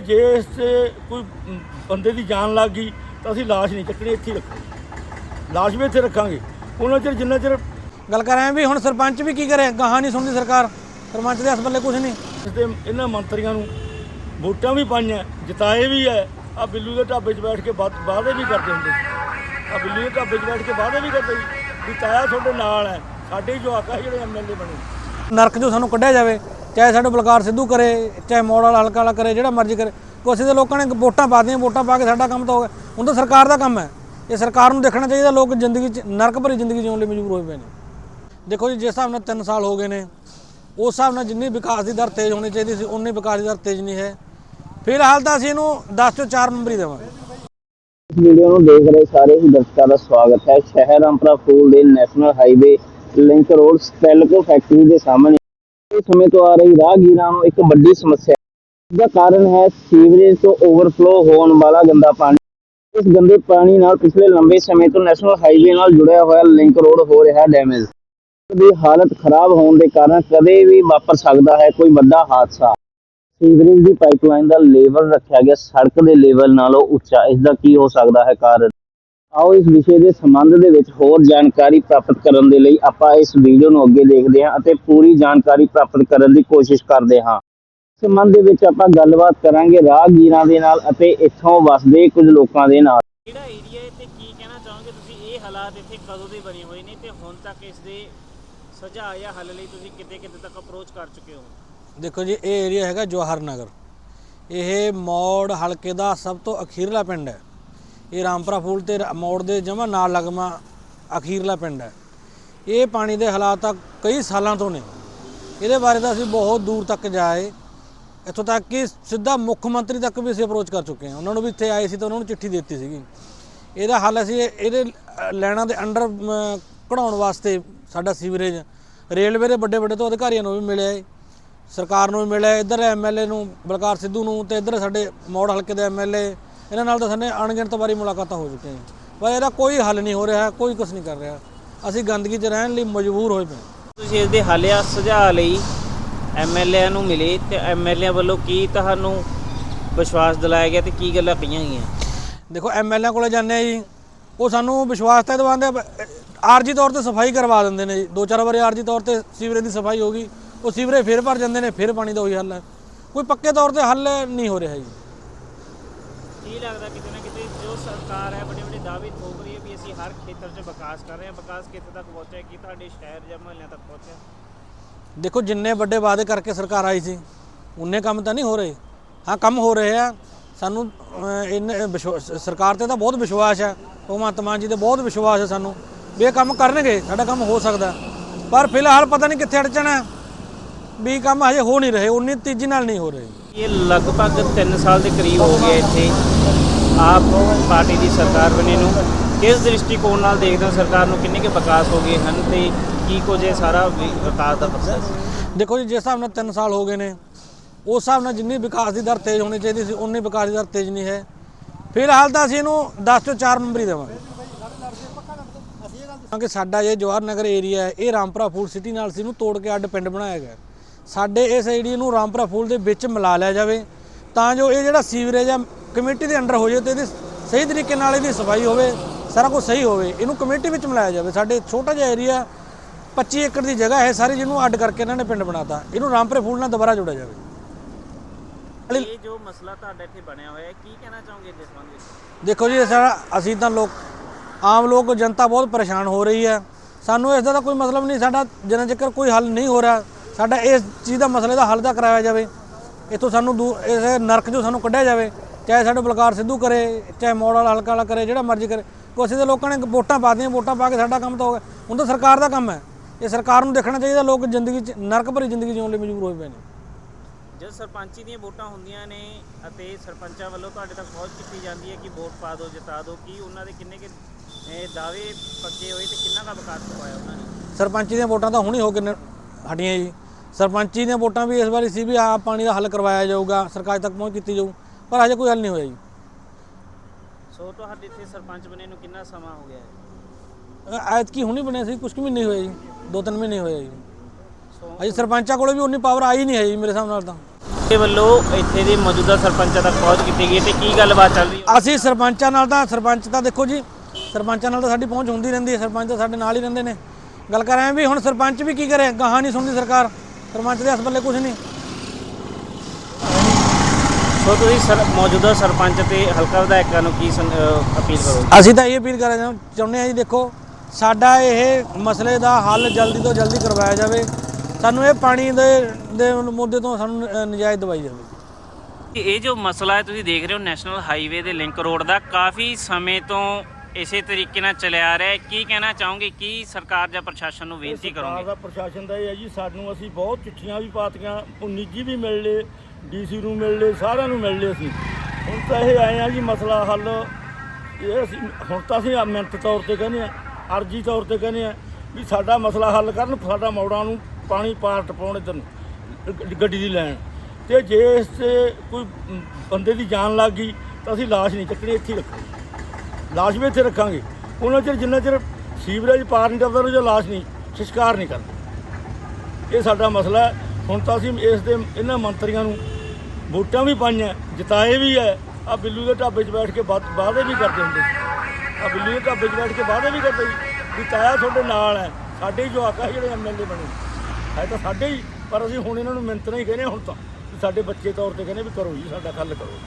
ਜੇ ਇਸ 'ਤੇ ਕੋਈ ਬੰਦੇ ਦੀ ਜਾਨ ਲੱਗ ਗਈ ਤਾਂ ਅਸੀਂ ਲਾਸ਼ ਨਹੀਂ ਚੱਕਣੀ ਇੱਥੇ ਰੱਖਾਂਗੇ। ਲਾਸ਼ ਵੀ ਇੱਥੇ ਰੱਖਾਂਗੇ। ਉਹਨਾਂ ਚਿਰ ਜਿੰਨਾ ਚਿਰ ਗੱਲ ਕਰ ਰਹੇ ਆ ਵੀ ਹੁਣ ਸਰਪੰਚ ਵੀ ਕੀ ਕਰੇ? ਗਾਹਾਂ ਨਹੀਂ ਸੁਣਦੀ ਸਰਕਾਰ। ਸਰਪੰਚ ਦੇ ਹੱਥ ਪੱਲੇ ਕੁਝ ਨਹੀਂ। ਇਸ ਦੇ ਇਹਨਾਂ ਮੰਤਰੀਆਂ ਨੂੰ ਵੋਟਾਂ ਵੀ ਪਾਈਆਂ ਜਿਤਾਏ ਵੀ ਹੈ। ਆ ਬਿੱਲੂ ਦੇ ਢਾਬੇ 'ਚ ਬੈਠ ਕੇ ਵਾਅਦੇ ਵੀ ਕਰਦੇ ਹੁੰਦੇ ਆ ਬਿੱਲੂ ਦੇ ਢਾਬੇ 'ਚ ਬੈਠ ਕੇ ਵਾਅਦੇ ਵੀ ਕਰਦੇ ਵੀ ਤਾਇਆ ਤੁਹਾਡੇ ਨਾਲ ਹੈ। ਸਾਡੇ ਜਵਾਕ ਜਿਹੜੇ ਐਮਐਲਏ ਬਣੇ। ਨਰਕ ਜੋ ਸਾਨੂੰ ਕੱਢਿਆ ਜਾਵੇ ਚਾਹੇ ਸਾਡੇ ਬਲਕਾਰ ਸਿੱਧੂ ਕਰੇ, ਚਾਹੇ ਮੋੜ ਹਲਕਾ ਵਾਲਾ ਕਰੇ, ਜਿਹੜਾ ਮਰਜ਼ੀ ਕਰੇ, ਕੋਈ ਅਸੀਂ ਤਾਂ ਲੋਕਾਂ ਨੇ ਵੋਟਾਂ ਪਾ ਦੀਆਂ ਵੋਟਾਂ ਪਾ ਕੇ ਸਾਡਾ ਕੰਮ ਤਾਂ ਹੋ ਗਿਆ। ਹੁਣ ਤਾਂ ਸਰਕਾਰ ਦਾ ਕੰਮ ਹੈ। ਇਹ ਸਰਕਾਰ ਨੂੰ ਦੇਖਣਾ ਚਾਹੀਦਾ, ਲੋਕ ਜ਼ਿੰਦਗੀ 'ਚ, ਨਰਕ ਭਰੀ ਜ਼ਿੰਦਗੀ ਜਿਉਣ ਲਈ ਮਜਬੂਰ ਹੋਏ ਪਏ ਨੇ। ਦੇਖੋ ਜੀ, ਜਿਸ ਹਿਸਾਬ ਨਾਲ 3 ਸਾਲ ਹੋ ਗਏ ਨੇ, ਉਸ ਹਿਸਾਬ ਨਾਲ ਜਿੰਨੀ ਵਿਕਾਸ ਦੀ ਦਰ ਤੇਜ਼ ਹੋਣੀ ਚਾਹੀਦੀ ਸੀ ਉਨੀ ਵਿਕਾਸ ਦੀ ਦਰ ਤੇਜ਼ ਨਹੀਂ ਹੈ। ਫਿਲਹਾਲ ਤਾਂ ਅਸੀਂ ਇਹਨੂੰ 10 ਤੋਂ 4 ਨੰਬਰ ਹੀ ਦੇਵਾਂਗੇ। ਵੀਡੀਓ ਨੂੰ ਦੇਖ ਰਹੇ ਸਾਰੇ ਹੀ ਦਰਸ਼ਕਾਂ ਦਾ ਸਵਾਗਤ ਹੈ। ਸ਼ਹਿਰ ਅੰਪਰਾ ਫੂਲ ਦੇ national highway, link road Stelco factory ਦੇ ਸਾਹਮਣੇ। ਇਸ ਸਮੇਂ ਤੋਂ ਆ ਰਹੀ ਰਾਹਗੀਰਾਂ ਨੂੰ ਇੱਕ ਵੱਡੀ ਸਮੱਸਿਆ ਦਾ ਕਾਰਨ ਹੈ ਸੀਵਰੇਜ ਤੋਂ ਓਵਰਫਲੋ ਹੋਣ ਵਾਲਾ ਗੰਦਾ ਪਾਣੀ। ਇਸ ਗੰਦੇ ਪਾਣੀ ਨਾਲ ਪਿਛਲੇ ਲੰਬੇ ਸਮੇਂ ਤੋਂ ਨੈਸ਼ਨਲ ਹਾਈਵੇ ਨਾਲ ਜੁੜਿਆ ਹੋਇਆ ਲਿੰਕ ਰੋਡ ਹੋ ਰਿਹਾ ਡੈਮੇਜ। ਦੀ ਹਾਲਤ ਖਰਾਬ ਹੋਣ ਦੇ ਕਾਰਨ ਕਦੇ ਵੀ ਵਾਪਰ ਸਕਦਾ ਹੈ ਕੋਈ ਵੱਡਾ ਹਾਦਸਾ। ਸੀਵਰੇਜ ਦੀ ਪਾਈਪਲਾਈਨ ਦਾ ਲੈਵਲ ਰੱਖਿਆ ਗਿਆ। ਸੜਕ ਦੇ ਲੈਵਲ ਨਾਲੋਂ ਉੱਚਾ। ਇਸ ਦਾ ਕੀ ਹੋ ਸਕਦਾ ਹੈ ਕਾਰਨ? ਆਓ ਇਸ ਵਿਸ਼ੇ ਦੇ ਸੰਬੰਧ ਦੇ ਵਿੱਚ ਹੋਰ ਜਾਣਕਾਰੀ ਪ੍ਰਾਪਤ ਕਰਨ ਦੇ ਲਈ ਆਪਾਂ ਇਸ ਵੀਡੀਓ ਨੂੰ ਅੱਗੇ ਦੇਖਦੇ ਹਾਂ ਅਤੇ ਪੂਰੀ ਜਾਣਕਾਰੀ ਪ੍ਰਾਪਤ ਕਰਨ ਦੀ ਕੋਸ਼ਿਸ਼ ਕਰਦੇ ਹਾਂ। ਸੰਬੰਧ ਦੇ ਵਿੱਚ ਆਪਾਂ ਗੱਲਬਾਤ ਕਰਾਂਗੇ ਰਾਹਗੀਰਾਂ ਦੇ ਨਾਲ ਅਤੇ ਇੱਥੋਂ ਵਸਦੇ ਕੁਝ ਲੋਕਾਂ ਦੇ ਨਾਲ। ਕਿਹੜਾ ਏਰੀਆ ਹੈ ਤੇ ਕੀ ਕਹਿਣਾ ਚਾਹੋਗੇ? ਤੁਸੀਂ ਇਹ ਹਾਲਾਤ ਇੱਥੇ ਕਦੋਂ ਦੇ ਬਣੇ ਹੋਏ ਨੇ ਤੇ ਹੁਣ ਤੱਕ ਇਸ ਦੇ ਸੁਝਾਅ ਜਾਂ ਹੱਲ ਲਈ ਤੁਸੀਂ ਕਿਤੇ ਕਿਤੇ ਤੱਕ ਅਪਰੋਚ ਕਰ ਚੁੱਕੇ ਹੋ? ਦੇਖੋ ਜੀ ਇਹ ਏਰੀਆ ਹੈਗਾ ਜਵਾਹਰ ਨਗਰ। ਇਹ ਮੌੜ ਹਲਕੇ ਦਾ ਸਭ ਤੋਂ ਅਖੀਰਲਾ ਪਿੰਡ ਹੈ। ਇਹ ਰਾਮਪੁਰਾ ਫੂਲ ਤੇ ਮੋੜ ਦੇ ਜਮਾ ਨਾਲ ਲੱਗਮਾ ਅਖੀਰਲਾ ਪਿੰਡ ਹੈ। ਇਹ ਪਾਣੀ ਦੇ ਹਾਲਾਤ ਤਾਂ ਕਈ ਸਾਲਾਂ ਤੋਂ ਨੇ। ਇਹਦੇ ਬਾਰੇ ਤਾਂ ਅਸੀਂ ਬਹੁਤ ਦੂਰ ਤੱਕ ਜਾਏ। ਇੱਥੋਂ ਤੱਕ ਕਿ ਸਿੱਧਾ ਮੁੱਖ ਮੰਤਰੀ ਤੱਕ ਵੀ ਅਸੀਂ ਅਪਰੋਚ ਕਰ ਚੁੱਕੇ ਹਾਂ। ਉਹਨਾਂ ਨੂੰ ਵੀ ਇੱਥੇ ਆਏ ਸੀ ਤਾਂ ਉਹਨਾਂ ਨੂੰ ਚਿੱਠੀ ਦਿੱਤੀ ਸੀਗੀ। ਇਹਦਾ ਹੱਲ ਅਸੀਂ ਇਹਦੇ ਅ, ਲੈਣਾ ਦੇ ਅੰਡਰ ਕਢਾਉਣ ਵਾਸਤੇ ਸਾਡਾ ਸੀਵਰੇਜ ਰੇਲਵੇ ਦੇ ਵੱਡੇ ਵੱਡੇ ਤੋਂ ਅਧਿਕਾਰੀਆਂ ਨੂੰ ਵੀ ਮਿਲਿਆ ਹੈ ਸਰਕਾਰ ਨੂੰ ਵੀ ਮਿਲਿਆ ਇੱਧਰ ਐਮਐਲਏ ਨੂੰ ਬਲਕਾਰ ਸਿੱਧੂ ਨੂੰ ਤੇ ਇੱਧਰ ਸਾਡੇ ਮੌੜ ਹਲਕੇ ਦੇ ਐਮਐਲਏ ਇਹਨਾਂ ਨਾਲ ਤਾਂ ਸਾਡੇ ਅਣਗਿਣਤ ਵਾਰੀ ਮੁਲਾਕਾਤਾਂ ਹੋ ਚੁੱਕੀਆਂ ਪਰ ਇਹਦਾ ਕੋਈ ਹੱਲ ਨਹੀਂ ਹੋ ਰਿਹਾ ਕੋਈ ਕੁਝ ਨਹੀਂ ਕਰ ਰਿਹਾ। ਅਸੀਂ ਗੰਦਗੀ 'ਚ ਰਹਿਣ ਲਈ ਮਜਬੂਰ ਹੋਏ ਪਏ। ਤੁਸੀਂ ਇਸ ਦੇ ਹੱਲ ਜਾਂ ਸੁਝਾਅ ਲਈ ਐਮਐਲਏ ਨੂੰ ਮਿਲੇ ਤੇ ਐਮਐਲਏ ਵੱਲੋਂ ਕੀ ਤੁਹਾਨੂੰ ਵਿਸ਼ਵਾਸ ਦਿਲਾਇਆ ਗਿਆ ਤੇ ਕੀ ਗੱਲਾਂ ਕਹੀਆਂ ਗਈਆਂ? ਦੇਖੋ ਐਮਐਲਏ ਕੋਲੇ ਜਾਂਦੇ ਆ ਜੀ ਉਹ ਸਾਨੂੰ ਵਿਸ਼ਵਾਸ ਤਾਂ ਦਿਵਾਉਂਦੇ ਆਰਜੀ ਤੌਰ ਤੇ ਸਫ਼ਾਈ ਕਰਵਾ ਦਿੰਦੇ ਨੇ ਜੀ। ਦੋ ਚਾਰ ਵਾਰੀ ਆਰਜੀ ਤੌਰ ਤੇ ਸੀਵਰੇਜ ਦੀ ਸਫ਼ਾਈ ਹੋ ਗਈ ਉਹ ਸੀਵਰੇਜ ਫਿਰ ਭਰ ਜਾਂਦੇ ਨੇ ਫਿਰ ਪਾਣੀ ਦਾ ਉਹੀ ਹੱਲ ਹੈ। ਕੋਈ ਪੱਕੇ ਤੌਰ ਤੇ ਹੱਲ ਨਹੀਂ ਹੋ ਰਿਹਾ ਜੀ। ਕੀ ਲੱਗਦਾ ਕਿਤੇ ਨਾ ਕਿਤੇ ਜੋ ਸਰਕਾਰ ਹੈ ਵੱਡੇ ਵੱਡੇ ਦਾਅਵੇ ਠੋਕ ਰਹੀ ਹੈ ਵੀ ਅਸੀਂ ਹਰ ਖੇਤਰ 'ਚ ਵਿਕਾਸ ਕਰ ਰਹੇ ਹਾਂ। ਵਿਕਾਸ ਕਿੱਥੇ ਤੱਕ ਪਹੁੰਚਿਆ ਕੀ ਤੁਹਾਡੇ ਸ਼ਹਿਰ ਜਾਂ ਮਹੱਲਿਆਂ ਤੱਕ ਪਹੁੰਚਿਆ? ਦੇਖੋ ਜਿੰਨੇ ਵੱਡੇ ਵਾਅਦੇ ਕਰਕੇ ਸਰਕਾਰ ਆਈ ਸੀ ਉਨੇ ਕੰਮ ਤਾਂ ਨਹੀਂ ਹੋ ਰਹੇ। ਹਾਂ ਕੰਮ ਹੋ ਰਹੇ ਆ। ਸਾਨੂੰ ਅਹ, ਸਰਕਾਰ ਤੇ ਤਾਂ ਬਹੁਤ ਵਿਸ਼ਵਾਸ ਹੈ। ਭਗਵੰਤ ਮਾਨ ਜੀ ਤੇ ਬਹੁਤ ਵਿਸ਼ਵਾਸ ਹੈ ਸਾਨੂੰ ਵੀ ਇਹ ਕੰਮ ਕਰਨਗੇ ਸਾਡਾ ਕੰਮ ਹੋ ਸਕਦਾ। ਪਰ ਫਿਲਹਾਲ ਪਤਾ ਨਹੀਂ ਕਿੱਥੇ ਅੜਚਣਾ ਵੀ ਕੰਮ ਹਜੇ ਹੋ ਨਹੀਂ ਰਹੇ ਉਨੀ ਤੇਜ਼ੀ ਨਾਲ ਨਹੀਂ ਹੋ ਰਹੇ। ਇਹ ਲਗਭਗ 3 ਸਾਲ ਦੇ ਕਰੀਬ ਹੋ ਗਏ ਇੱਥੇ। ਆਪ ਪਾਰਟੀ ਦੀ ਸਰਕਾਰ ਬਣੇ ਨੂੰ। ਕਿਸ ਦ੍ਰਿਸ਼ਟੀਕੋਣ ਨਾਲ ਦੇਖਦੇ ਹੋ ਸਰਕਾਰ ਨੂੰ ਕਿੰਨੇ ਕੁ ਵਿਕਾਸ ਹੋ ਗਏ ਹਨ ਤੇ ਕੀ ਕੁਝ ਇਹ ਸਾਰਾ ਵਿਕਾਸ ਦਾ ਪ੍ਰੋਸੈਸ ਦੇਖੋ ਜੀ ਜਿਸ ਹਿਸਾਬ ਨਾਲ 3 ਸਾਲ ਹੋ ਗਏ ਨੇ ਉਸ ਹਿਸਾਬ ਨਾਲ ਜਿੰਨੀ ਵਿਕਾਸ ਦੀ ਦਰ ਤੇਜ਼ ਹੋਣੀ ਚਾਹੀਦੀ ਸੀ ਉਨੀ ਵਿਕਾਸ ਦੀ ਦਰ ਤੇਜ਼ ਨਹੀਂ ਹੈ। ਫਿਲਹਾਲ ਤਾਂ ਅਸੀਂ ਇਹਨੂੰ 10 ਤੋਂ 4 ਨੰਬਰ ਹੀ ਦੇਵਾਂਗੇ। ਕਿਉਂਕਿ ਸਾਡਾ ਇਹ ਜਵਾਹਰ ਨਗਰ ਏਰੀਆ ਹੈ ਇਹ ਰਾਮਪੁਰਾ ਫੂਲ ਸਿਟੀ ਨਾਲ ਸੀ ਇਹਨੂੰ ਤੋੜ ਕੇ ਅੱਡ ਪਿੰਡ ਬਣਾਇਆ ਗਿਆ ਸਾਡੇ ਇਸ ਏਰੀਆ ਨੂੰ ਰਾਮਪੁਰਾ ਫੂਲ ਦੇ ਵਿੱਚ ਮਿਲਾ ਲਿਆ ਜਾਵੇ ਤਾਂ ਜੋ ਇਹ ਜਿਹੜਾ ਸੀਵਰੇਜ ਆ ਕਮੇਟੀ ਦੇ ਅੰਡਰ ਹੋ ਜਾਵੇ ਤੇ ਇਹਦੀ ਸਹੀ ਤਰੀਕੇ ਨਾਲ ਇਹਦੀ ਸਫ਼ਾਈ ਹੋਵੇ ਸਾਰਾ ਕੁਝ ਸਹੀ ਹੋਵੇ ਇਹਨੂੰ ਕਮੇਟੀ ਵਿੱਚ ਮਿਲਾਇਆ ਜਾਵੇ। ਸਾਡੇ ਛੋਟਾ ਜਿਹਾ ਏਰੀਆ 25 ਏਕੜ ਦੀ ਜਗ੍ਹਾ ਹੈ ਸਾਰੀ ਜਿਹਨੂੰ ਅੱਡ ਕਰਕੇ ਇਹਨਾਂ ਨੇ ਪਿੰਡ ਬਣਾਤਾ। ਇਹਨੂੰ ਰਾਮਪੁਰੇ ਫੂਲ ਨਾਲ ਦੁਬਾਰਾ ਜੋੜਿਆ ਜਾਵੇ। ਇਹ ਜੋ ਮਸਲਾ ਤੁਹਾਡਾ ਇੱਥੇ ਬਣਿਆ ਹੋਇਆ ਹੈ ਕੀ ਕਹਿਣਾ ਚਾਹੋਗੇ ਇਸ ਸੰਬੰਧ? ਵਿੱਚ ਦੇਖੋ ਜੀ ਅਸੀਂ ਤਾਂ ਲੋਕ ਆਮ ਲੋਕ ਜਨਤਾ ਬਹੁਤ ਪਰੇਸ਼ਾਨ ਹੋ ਰਹੀ ਹੈ। ਸਾਨੂੰ ਇਸ ਦਾ ਕੋਈ ਮਤਲਬ ਨਹੀਂ ਸਾਡਾ ਜਿੰਨਾ ਚਿਰ ਕੋਈ ਹੱਲ ਨਹੀਂ ਹੋ ਰਿਹਾ ਸਾਡਾ ਇਸ ਚੀਜ਼ ਦਾ ਮਸਲੇ ਦਾ ਹੱਲ ਤਾਂ ਕਰਾਇਆ ਜਾਵੇ। ਇੱਥੋਂ ਸਾਨੂੰ ਦੂ- ਇਸ ਨਰਕ ਚੋਂ ਸਾਨੂੰ ਕੱਢਿਆ ਜਾਵੇ। ਚਾਹੇ ਸਾਡੇ ਬਲਕਾਰ ਸਿੱਧੂ ਕਰੇ ਚਾਹੇ ਮੋੜ ਵਾਲਾ ਹਲਕਾ ਵਾਲਾ ਕਰੇ ਜਿਹੜਾ ਮਰਜ਼ੀ ਕਰੇ। ਕੋਈ ਅਸੀਂ ਤਾਂ ਲੋਕਾਂ ਨੇ ਵੋਟਾਂ ਪਾ ਦੀਆਂ ਵੋਟਾਂ ਪਾ ਕੇ ਸਾਡਾ ਕੰਮ ਤਾਂ ਹੋ ਗਿਆ। ਹੁਣ ਤਾਂ ਸਰਕਾਰ ਦਾ ਕੰਮ ਹੈ। ਇਹ ਸਰਕਾਰ ਨੂੰ ਦੇਖਣਾ ਚਾਹੀਦਾ ਲੋਕ ਜ਼ਿੰਦਗੀ 'ਚ ਨਰਕ ਭਰੀ ਜ਼ਿੰਦਗੀ ਜਿਉਣ ਲਈ ਮਜਬੂਰ ਹੋਏ ਪਏ ਨੇ। ਜਦ ਸਰਪੰਚੀ ਦੀਆਂ ਵੋਟਾਂ ਹੁੰਦੀਆਂ ਨੇ ਅਤੇ ਸਰਪੰਚਾਂ ਵੱਲੋਂ ਤੁਹਾਡੇ ਤੱਕ ਪਹੁੰਚ ਕੀਤੀ ਜਾਂਦੀ ਹੈ ਕਿ ਵੋਟ ਪਾ ਦਿਓ ਜਿਤਾ ਦਿਓ ਕੀ ਉਹਨਾਂ ਦੇ ਕਿੰਨੇ ਕਿ ਦਾਅਵੇ ਪੱਕੇ ਹੋਏ ਤੇ ਕਿੰਨਾ ਦਾ ਵਿਕਾਸ ਕਰਵਾਇਆ ਉਹਨਾਂ ਨੇ? ਸਰਪੰਚੀ ਦੀਆਂ ਵੋਟਾਂ ਤਾਂ ਹੁਣੀ ਹੋ ਕੇ ਹਟੀਆਂ ਜੀ। ਸਰਪੰਚੀ ਦੀਆਂ ਵੋਟਾਂ ਵੀ ਇਸ ਵਾਰੀ ਸੀ ਵੀ ਆ ਪਾਣੀ ਦਾ ਹੱਲ ਕਰਵਾਇਆ ਜਾਊਗਾ ਸਰਕਾਰ ਤੱਕ ਪਹੁੰਚ ਕੀਤੀ ਜਾਊ ਪਰ ਹਜੇ ਕੋਈ ਹੱਲ ਨਹੀਂ ਹੋਇਆ ਜੀ। ਸੋ ਤੁਹਾਡੇ ਇੱਥੇ ਸਰਪੰਚ ਬਣੇ ਨੂੰ ਕਿੰਨਾ ਸਮਾਂ ਹੋ ਗਿਆ ਹੈ ਐਤਕੀ ਹੁਣੀ ਬਣਿਆ ਸੀ ਕੁਝ ਕੁ ਮਹੀਨੇ ਹੋਏ ਜੀ ਦੋ ਤਿੰਨ ਮਹੀਨੇ ਹੋਏ ਜੀ। ਅਜੇ ਸਰਪੰਚਾਂ ਕੋਲੇ ਵੀ ਉਨੀ ਪਾਵਰ ਆਈ ਨਹੀਂ ਹੈ ਜੀ ਮੇਰੇ ਹਿਸਾਬ ਨਾਲ ਤਾਂ। ਦੇ ਵੱਲੋਂ ਇੱਥੇ ਦੇ ਮੌਜੂਦਾ ਸਰਪੰਚਾਂ ਤੱਕ ਪਹੁੰਚ ਕੀਤੀ ਗਈ ਤੇ ਕੀ ਗੱਲਬਾਤ ਚੱਲ ਰਹੀ ਹੈ? ਅਸੀਂ ਸਰਪੰਚਾਂ ਨਾਲ ਤਾਂ ਸਰਪੰਚ ਤਾਂ ਦੇਖੋ ਜੀ ਸਰਪੰਚਾਂ ਨਾਲ ਤਾਂ ਸਾਡੀ ਪਹੁੰਚ ਹੁੰਦੀ ਰਹਿੰਦੀ ਹੈ ਸਰਪੰਚ ਤਾਂ ਸਾਡੇ ਨਾਲ ਹੀ ਰਹਿੰਦੇ ਨੇ। ਗੱਲ ਕਰ ਰਹੇ ਵੀ ਹੁਣ ਸਰਪੰਚ ਵੀ ਕੀ ਕਰੇ ਗਾਹਾਂ ਨਹੀਂ ਸੁਣਦੀ ਸਰਕਾਰ। ਸਰਪੰਚ ਦੇ ਹੱਥ ਪੱਲੇ ਕੁਝ ਨਹੀਂ। ਸੋ ਤੁਸੀਂ ਸਰ ਮੌਜੂਦਾ ਸਰਪੰਚ ਤੇ ਹਲਕਾ ਵਿਧਾਇਕਾਂ ਨੂੰ ਕੀ ਸੰ- ਅਹ ਅਪੀਲ ਕਰੋਗੇ? ਅਸੀਂ ਤਾਂ ਇਹ ਅਪੀਲ ਕਰਨਾ ਚਾਹੁੰਦੇ ਹਾਂ ਜੀ ਦੇਖੋ ਸਾਡਾ ਇਹ ਮਸਲੇ ਦਾ ਹੱਲ ਜਲਦੀ ਤੋਂ ਜਲਦੀ ਕਰਵਾਇਆ ਜਾਵੇ। ਸਾਨੂੰ ਇਹ ਪਾਣੀ ਦੇ ਦੇ ਮੁੱਦੇ ਤੋਂ ਸਾਨੂੰ ਅ, ਨਜਾਇਜ਼ ਦਵਾਈ ਜਾਵੇ ਇਹ ਜੋ ਮਸਲਾ ਹੈ ਤੁਸੀਂ ਦੇਖ ਰਹੇ ਹੋ ਨੈਸ਼ਨਲ ਹਾਈਵੇ ਦੇ ਲਿੰਕ ਰੋਡ ਦਾ। ਕਾਫੀ ਸਮੇਂ ਤੋਂ ਇਸੇ ਤਰੀਕੇ ਨਾਲ ਚੱਲਿਆ ਆ ਰਿਹਾ ਹੈ। ਕੀ ਕਹਿਣਾ ਚਾਹੋਗੇ? ਕੀ ਸਰਕਾਰ ਜਾਂ ਪ੍ਰਸ਼ਾਸਨ ਨੂੰ ਬੇਨਤੀ ਸਰਕਾਰ ਕਰੋਗੇ? ਦਾ ਪ੍ਰਸ਼ਾਸਨ ਦਾ ਇਹ ਹੈ ਜੀ ਸਾਨੂੰ ਅਸੀਂ ਬਹੁਤ ਚਿੱਠੀਆਂ ਵੀ ਪਾਤੀਆਂ ਉਹ ਨਿੱਜੀ ਵੀ ਮਿਲ ਲਏ ਡੀਸੀ ਨੂੰ ਮਿਲ ਲਏ ਸਾਰਿਆਂ ਨੂੰ ਮਿਲ ਲਏ ਅਸੀਂ। ਹੁਣ ਤਾਂ ਇਹ ਆਏ ਆ ਜੀ ਮਸਲਾ ਹੱਲ। ਇਹ ਅਸੀਂ ਹੁਣ ਤਾਂ ਅਸੀਂ ਮਿੰਟ ਤੌਰ ਤੇ ਕਹਿੰਦੇ ਆ ਅਰਜੀ ਤੌਰ ਤੇ ਕਹਿੰਦੇ ਆ ਵੀ ਸਾਡਾ ਮਸਲਾ ਹੱਲ ਕਰਨ ਸਾਡਾ ਮੌੜਾਂ ਨੂੰ ਪਾਣੀ ਪਾਰ ਟਪਾਉਣ ਇੱਧਰ ਨੂੰ ਗ- ਗੱਡੀ ਦੀ ਲੈਣ। ਤੇ ਜੇ ਇਸ ਤੇ ਕੋਈ ਬੰਦੇ ਦੀ ਜਾਨ ਲੱਗ ਗਈ ਤਾਂ ਅਸੀਂ ਲਾਸ਼ ਨਹੀਂ ਚੱਕਣੀ ਇੱਥੇ ਹੀ ਰੱਖਾਂਗੇ ਲਾਸ਼ ਵੀ ਇੱਥੇ ਰੱਖਾਂਗੇ। ਉਹਨਾਂ ਚਿਰ ਜਿੰਨਾ ਚਿਰ ਸੀਵਰੇਜ ਪਾਰ ਨਹੀਂ ਕਰਦਾ ਉਹ ਚਿਰ ਲਾਸ਼ ਨਹੀਂ, ਸੰਸਕਾਰ ਨਹੀਂ ਕਰਦੇ। ਇਹ ਸਾਡਾ ਮਸਲਾ ਹੈ। ਹੁਣ ਤਾਂ ਅਸੀਂ ਇਸ ਦੇ ਇਹਨਾਂ ਮੰਤਰੀਆਂ ਨੂੰ ਵੋਟਾਂ ਵੀ ਪਾਈਆਂ, ਜਿਤਾਏ ਵੀ ਹੈ। ਆ ਬਿੱਲੂ ਦੇ ਢਾਬੇ 'ਚ ਬੈਠ ਕੇ ਵਾ- ਵਾਅਦੇ ਵੀ ਕਰਦੇ ਹੁੰਦੇ ਸੀ। ਆ ਬਿੱਲੂ ਦੇ ਢਾਬੇ 'ਚ ਬੈਠ ਕੇ ਵਾਅਦੇ ਵੀ ਕਰਦੇ ਸੀ ਵੀ ਤਾਇਆ ਤੁਹਾਡੇ ਨਾਲ ਹੈ, ਸਾਡੇ ਹੀ ਜਵਾਕ ਆ ਜਿਹੜੇ ਐਮਐਲਏ ਬਣੇ। ਹੈ ਤਾਂ ਸਾਡੇ ਹੀ, ਪਰ ਅਸੀਂ ਹੁਣ ਇਹਨਾਂ ਨੂੰ ਮਿੰਤਰਾਂ ਹੀ ਕਹਿੰਦੇ ਹੁਣ ਤਾਂ। ਸਾਡੇ ਬੱਚੇ ਤੌਰ ਤੇ ਕਹਿੰਦੇ ਵੀ ਕਰੋ ਜੀ, ਸਾਡਾ ਹੱਲ ਕਰੋ।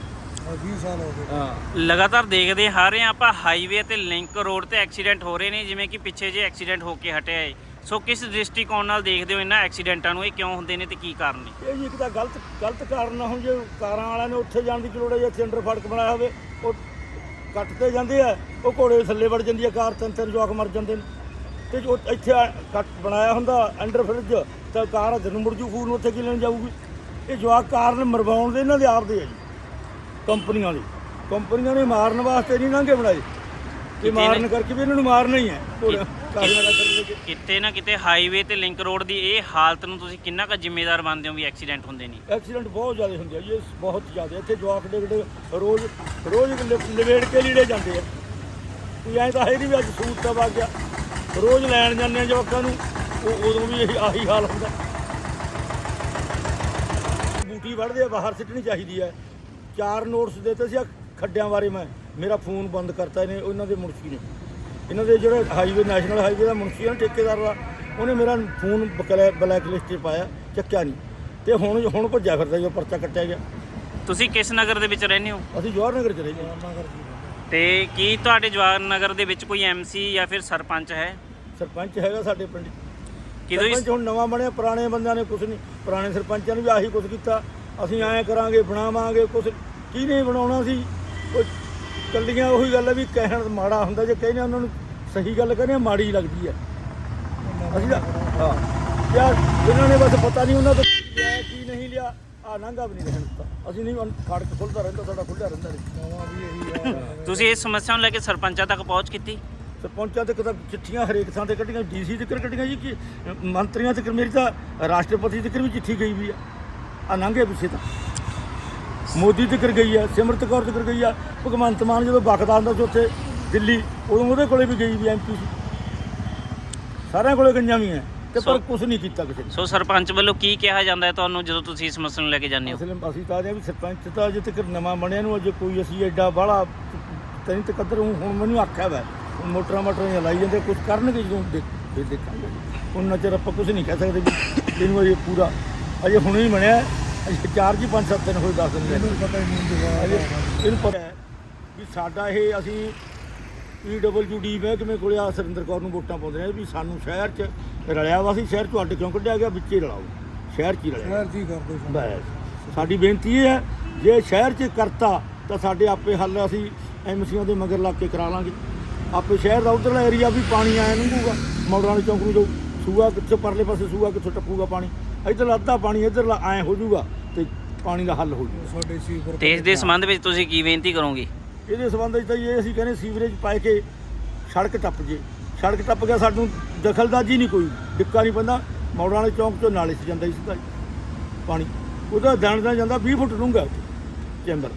20 ਸਾਲ ਹੋ ਗਏ। ਹਾਂ। ਲਗਾਤਾਰ ਦੇਖਦੇ ਆ ਰਹੇ ਆਪਾਂ ਹਾਈਵੇ ਤੇ ਲਿੰਕ ਰੋਡ ਤੇ ਐਕਸੀਡੈਂਟ ਹੋ ਰਹੇ ਨੇ ਜਿਵੇਂ ਕਿ ਪਿੱਛੇ ਜੇ ਐਕਸੀਡੈਂਟ ਹੋ ਕੇ ਹਟਿਆ ਹੈ ਸੋ ਕਿਸ ਦ੍ਰਿਸ਼ਟੀਕੋਣ ਨਾਲ ਦੇਖਦੇ ਹੋ ਇਹਨਾਂ ਐਕਸੀਡੈਂਟਾਂ ਨੂੰ? ਇਹ ਕਿਉਂ ਹੁੰਦੇ ਨੇ ਤੇ ਕੀ ਕਾਰਨ ਨੇ? ਇਹ ਜੀ ਇੱਕ ਤਾਂ ਗਲਤ ਗਲਤ ਕਾਰਨ ਆ ਹੁਣ ਜੇ ਕਾਰਾਂ ਵਾਲਿਆਂ ਨੇ ਉੱਥੇ ਜਾਣ ਦੀ ਲੋੜ ਹੈ ਜੇ ਅੰਡਰ ਫੜਕ ਬਣਾਇਆ ਹੋਵੇ ਉਹ ਕੱਟ ਤੇ ਜਾਂਦੇ ਆ ਉਹ ਘੋੜੇ ਥੱਲੇ ਵੜ ਜਾਂਦੀ ਆ ਕਾਰ ਤਿੰਨ ਤਿੰਨ ਜਵਾਕ ਮਰ ਜਾਂਦੇ ਨੇ। ਤੇ ਜੋ ਇੱਥੇ ਕੱਟ ਬਣਾਇਆ ਹੁੰਦਾ ਅੰਡਰ ਫ੍ਰਿਜ ਤਾਂ ਕਾਰ ਹੱਥ ਨੂੰ ਮੁੜ ਜੂ ਫੂਲ ਨੂੰ ਉੱਥੇ ਕੀ ਲੈਣ ਜਾਊਗੀ? ਇਹ ਜਵਾਕ ਕਾਰ ਨੇ ਮਰਵਾਉਣ ਦੇ ਇਹਨਾਂ ਦੇ ਆਪ ਦੇ ਆ ਜੀ। ਕੰਪਨੀਆਂ ਦੇ ਕੰਪਨੀਆਂ ਨੇ ਮਾਰਨ ਵਾਸਤੇ ਨਹੀਂ ਨਾਂਗੇ ਬਣਾਏ। ਇਹ ਮਾਰਨ ਕਰਕੇ ਵੀ ਇਹਨਾਂ ਨੂੰ ਮਾਰਨਾ ਹੀ ਹੈ। ਘੋੜਿਆਂ ਕਾਰਾਂ ਦਾ ਕਰਕੇ ਕਿਤੇ ਨਾ ਕਿਤੇ ਹਾਈਵੇ ਤੇ ਲਿੰਕ ਰੋਡ ਦੀ ਇਹ ਹਾਲਤ ਨੂੰ ਤੁਸੀਂ ਕਿੰਨਾ ਕੁ ਜ਼ਿੰਮੇਵਾਰ ਮੰਨਦੇ ਹੋ ਵੀ ਐਕਸੀਡੈਂਟ ਹੁੰਦੇ ਨੇ ਐਕਸੀਡੈਂਟ ਬਹੁਤ ਜ਼ਿਆਦਾ ਹੁੰਦੇ ਆ ਜੀ ਇਹ ਬਹੁਤ ਜ਼ਿਆਦਾ। ਇੱਥੇ ਜਵਾਕ ਜਿਹੜੇ ਰੋਜ਼ ਰੋਜ਼ ਲਿਵੇੜ ਕੇ ਲੀੜੇ ਜਾਂਦੇ ਆ। ਕੋਈ ਐਂ ਤਾਂ ਹੈ ਨਹੀਂ ਵੀ ਅੱਜ ਸੂਟ ਤਾਂ ਵਗ ਗਿਆ। ਰੋਜ਼ ਲੈਣ ਜਾਂਦੇ ਆ ਜਵਾਕਾਂ ਨੂੰ। ਉਹ ਉਦੋਂ ਵੀ ਇਹੀ ਆਹੀ ਹਾਲ ਹੁੰਦਾ। ਬੂਟੀ ਵੜਦੇ ਆ ਬਾਹਰ ਸਿੱਟਣੀ ਚਾਹੀਦੀ ਹੈ। ਚਾਰ ਨੋਟਸ ਦਿੱਤੇ ਸੀ ਆਹ ਖੱਡਿਆਂ ਬਾਰੇ ਮੈਂ। ਮੇਰਾ ਫੋਨ ਬੰਦ ਕਰਤਾ ਇਹਨੇ ਉਹਨਾਂ ਦੇ ਮੁਨਸ਼ੀ ਨੇ। ਇਹਨਾਂ ਦੇ ਜਿਹੜੇ ਹਾਈਵੇ ਨੈਸ਼ਨਲ ਹਾਈਵੇ ਦਾ ਮੁਨਸ਼ੀ ਹੈ ਨਾ ਠੇਕੇਦਾਰ ਦਾ ਉਹਨੇ ਮੇਰਾ ਫੋਨ ਬਲੈਕ ਲਿਸਟ 'ਤੇ ਪਾਇਆ ਚੱਕਿਆ ਨਹੀਂ। ਤੇ ਹੁਣ ਹੁਣ ਭੱਜਿਆ ਫਿਰਦਾ ਜੋ ਪਰਚਾ ਕੱਟਿਆ ਗਿਆ। ਤੁਸੀਂ ਕਿਸ ਨਗਰ ਦੇ ਵਿੱਚ ਰਹਿੰਦੇ ਹੋ? ਅਸੀਂ ਜਵਾਹਰ ਨਗਰ ਚਲੇ ਗਏ ਨਗਰ ਤੇ ਕੀ ਤੁਹਾਡੇ ਜਵਾਹਰ ਨਗਰ ਦੇ ਵਿੱਚ ਕੋਈ ਐਮਸੀ ਜਾਂ ਫਿਰ ਸਰਪੰਚ ਹੈ? ਸਰਪੰਚ ਹੈਗਾ ਸਾਡੇ ਪਿੰਡ ਕੀ ਤੁਸੀਂ ਸਰਪੰਚ ਹੁਣ ਨਵਾਂ ਬਣਿਆ ਪੁਰਾਣੇ ਬੰਦਿਆਂ ਨੇ ਕੁਝ ਨਹੀਂ। ਪੁਰਾਣੇ ਸਰਪੰਚਾਂ ਨੇ ਵੀ ਆਹੀ ਕੁਝ ਕੀਤਾ। ਅਸੀਂ ਐਂ ਕਰਾਂਗੇ ਬਣਾਵਾਂਗੇ ਕੁਝ ਕੀ ਨਹੀਂ ਬਣਾਉਣਾ ਸੀ? ਉਹ ਕੱਲੀਆਂ ਉਹੀ ਗੱਲ ਹੈ ਵੀ ਕਹਿਣ ਮਾੜਾ ਹੁੰਦਾ ਜੇ ਕਹਿੰਦੇ ਉਹਨਾਂ ਨੂੰ ਸਹੀ ਗੱਲ ਕਹਿੰਦੇ ਮਾੜੀ ਲੱਗਦੀ ਹੈ ਅਸੀਂ ਤਾਂ ਹਾਂ। ਯਾਰ ਜਿਨ੍ਹਾਂ ਨੇ ਬਸ ਪਤਾ ਨਹੀਂ ਉਹਨਾਂ ਤੋਂ ਕੀ ਲਿਆ ਕੀ ਨਹੀਂ ਲਿਆ ਆ ਨਾਂਗਾ ਵੀ ਨਹੀਂ ਰਹਿਣ ਦਿੱਤਾ। ਅਸੀਂ ਨਹੀਂ ਖੜਕ ਖੁੱਲਦਾ ਰਹਿੰਦਾ ਸਾਡਾ ਖੁੱਲਿਆ ਰਹਿੰਦਾ ਨਹੀਂ। ਤੁਸੀਂ ਇਸ ਸਮੱਸਿਆ ਨੂੰ ਲੈ ਕੇ ਸਰਪੰਚਾਂ ਤੱਕ ਪਹੁੰਚ ਕੀਤੀ? ਸਰਪੰਚਾਂ ਤੇ ਤਾਂ ਚਿੱਠੀਆਂ ਹਰੇਕ ਥਾਂ ਤੇ ਕੱਢੀਆਂ ਡੀਸੀ ਤੱਕ ਕੱਢੀਆਂ ਜੀ ਕਿ ਮੰਤਰੀਆਂ ਤੱਕ ਮੇਰੀ ਤਾਂ ਰਾਸ਼ਟਰਪਤੀ ਤੱਕ ਵੀ ਚਿੱਠੀ ਗਈ ਵੀ ਆ। ਆ ਲੰਘੇ ਪਿੱਛੇ ਤਾਂ। ਮੋਦੀ ਤੱਕ ਗਈ ਆ ਸਿਮਰਤ ਕੌਰ ਤੱਕ ਗਈ ਆ ਭਗਵੰਤ ਮਾਨ ਜਦੋਂ ਬਖਦਾ ਹੁੰਦਾ ਸੀ ਉੱਥੇ ਦਿੱਲੀ ਉਦੋਂ ਉਹਦੇ ਕੋਲੇ ਵੀ ਗਈ ਵੀ ਐਮਪੀ ਸੀ। ਸਾਰਿਆਂ ਕੋਲੇ ਗਈਆਂ ਵੀ ਆ ਤੇ ਪਰ ਕੁਝ ਨਹੀਂ ਕੀਤਾ ਕਿਸੇ ਨੇ। ਸੋ ਸਰਪੰਚ ਵੱਲੋਂ ਕੀ ਕਿਹਾ ਜਾਂਦਾ ਹੈ ਤੁਹਾਨੂੰ ਜਦੋਂ ਤੁਸੀਂ ਇਸ ਮਸਲੇ ਨੂੰ ਲੈ ਕੇ ਜਾਂਦੇ ਹੋ? ਅਸਲ ਅਸੀਂ ਤਾਂ ਆਦੇ ਵੀ ਸਰਪੰਚ ਤਾਂ ਅਜੇ ਤੱਕ ਨਵਾਂ ਬਣਿਆ ਨੂੰ ਅਜੇ ਕੋਈ ਅਸੀਂ ਐਡਾ ਬਾਹਲਾ ਤੈਨੂੰ ਤੇ ਕਦਰ ਹੁਣ ਮੈਨੂੰ ਆਖਿਆ ਵਾ ਮੋਟਰਾਂ ਮੋਟਰਾਂ ਲਾਈ ਜਾਂਦੇ ਕੁਝ ਕਰਨਗੇ ਜਦੋਂ ਦੇਖ ਦੇਖਾਂਗੇ ਉਹਨਾਂ ਚਿਰ ਆਪਾਂ ਕੁਝ ਨਹੀਂ ਕਹਿ ਸਕਦੇ ਵੀ ਇਹਨੂੰ ਅਜੇ ਪੂਰਾ ਅਜੇ ਹੁਣੇ ਹੀ ਬਣਿਆ। ਅਜੇ ਚਾਰ ਜੀ ਪੰਜ ਸੱਤ ਦਿਨ ਹੋਏ 10 ਦਿਨ ਇਹਨੂੰ ਪਤਾ ਹੀ ਨਹੀਂ ਇਹਨੂੰ ਪਤਾ ਹੈ ਵੀ ਸਾਡਾ ਇਹ ਅਸੀਂ ਪੀਡਬਲਯੂਡੀ ਮਹਿਕਮੇ ਕੋਲੇ ਆ ਸੁਰਿੰਦਰ ਕੌਰ ਨੂੰ ਵੋਟਾਂ ਪਾਉਂਦੇ ਨੇ ਵੀ ਸਾਨੂੰ ਸ਼ਹਿਰ 'ਚ ਰਲਿਆ ਵਾ ਸੀ ਸ਼ਹਿਰ 'ਚੋਂ ਅੱਡ ਕਿਉਂ ਕੱਢਿਆ ਗਿਆ ਵਿੱਚੇ ਰਲਾਓ। ਸ਼ਹਿਰ 'ਚ ਹੀ ਰਲਿਆ। ਸ਼ਹਿਰ 'ਚ ਹੀ ਕਰਦੇ ਬਸ। ਸਾਡੀ ਬੇਨਤੀ ਇਹ ਹੈ ਜੇ ਸ਼ਹਿਰ 'ਚ ਕਰਤਾ ਤਾਂ ਸਾਡੇ ਆਪੇ ਹੱਲ ਅਸੀਂ ਐਮਸੀਆਂ ਦੇ ਮਗਰ ਲੱਗ ਕੇ ਕਰਾ ਲਾਂਗੇ। ਆਪੇ ਸ਼ਹਿਰ ਦਾ ਉਧਰਲਾ ਏਰੀਆ ਵੀ ਪਾਣੀ ਆਇਆ ਲੰਘੂਗਾ ਮੌੜਾਂ ਵਾਲੇ ਚੌਂਕ ਨੂੰ ਜੋ ਸੂਆ ਕਿੱਥੇ ਪਰਲੇ ਪਾਸੇ ਸੂਆ ਕਿੱਥੋਂ ਟੱਪੂਗਾ ਪਾਣੀ। ਇੱਧਰ ਅੱਧਾ ਪਾਣੀ ਇੱਧਰਲਾ ਐ ਹੋ ਜਾਊਗਾ। ਪਾਣੀ ਦਾ ਹੱਲ ਹੋ ਜਾਊਗਾ ਸਾਡੇ ਸੀਵਰ ਤੇ ਇਸ ਦੇ ਸੰਬੰਧ ਵਿੱਚ ਤੁਸੀਂ ਕੀ ਬੇਨਤੀ ਕਰੋਗੇ? ਇਹਦੇ ਸੰਬੰਧ ਵਿੱਚ ਤਾਂ ਇਹ ਅਸੀਂ ਕਹਿੰਦੇ ਸੀਵਰੇਜ ਪਾਏ ਕੇ ਸੜਕ ਟੱਪ ਜੇ। ਸੜਕ ਟੱਪ ਗਿਆ ਸਾਨੂੰ ਦਖਲਦਾਜੀ ਨਹੀਂ ਕੋਈ ਡਿੱਕਾ ਨਹੀਂ ਪੈਂਦਾ। ਮੌੜਾਂ ਵਾਲੇ ਚੌਂਕ ਤੋਂ ਨਾਲੇ 'ਚ ਜਾਂਦਾ ਸੀ ਪਾਣੀ। ਉਹਦਾ ਦਣ ਦਾ ਜਾਂਦਾ 20 ਫੁੱਟ ਡੂੰਘਾ ਚੈਂਬਰ।